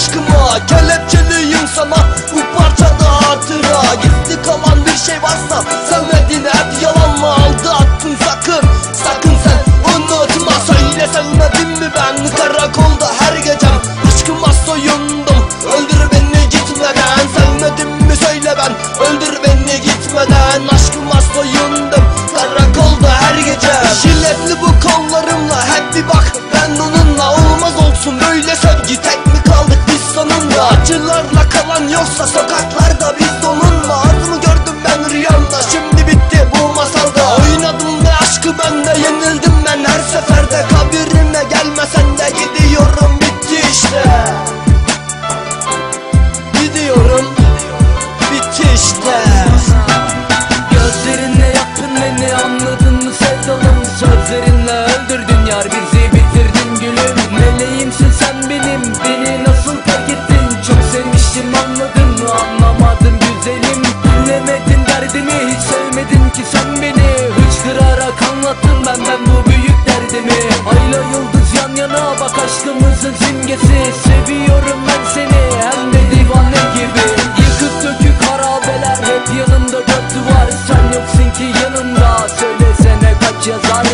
aşkıma Kelepçeliyim sana bu parçada hatıra. Gizli kalan bir şey varsa sevmedin hep yalan mı aldattın sakın Sakın sen. Unutma söyle sevmedin mi ben? Karakolda her gecem Aşkıma soyundum. Öldür beni gitmeden Sevmedin mi söyle ben? Öldür beni gitmeden Aşkıma soyundum. Karakolda her gece Şiletli bu kollarımla hep bir bak ben onunla olmaz olsun. Böyle sevgi tek anlamadın güzelim. Dinlemedin derdimi hiç sevmedin ki sen beni. Hıçkırarak anlattın benden bu büyük derdimi. Ayla yıldız yan yana bak aşkımızın simgesi. Seviyorum ben seni hem de divane gibi. Yıkık dökük harabeler hep yanımda dört duvar. Sen yoksun ki yanımda söylesene kaç yazar.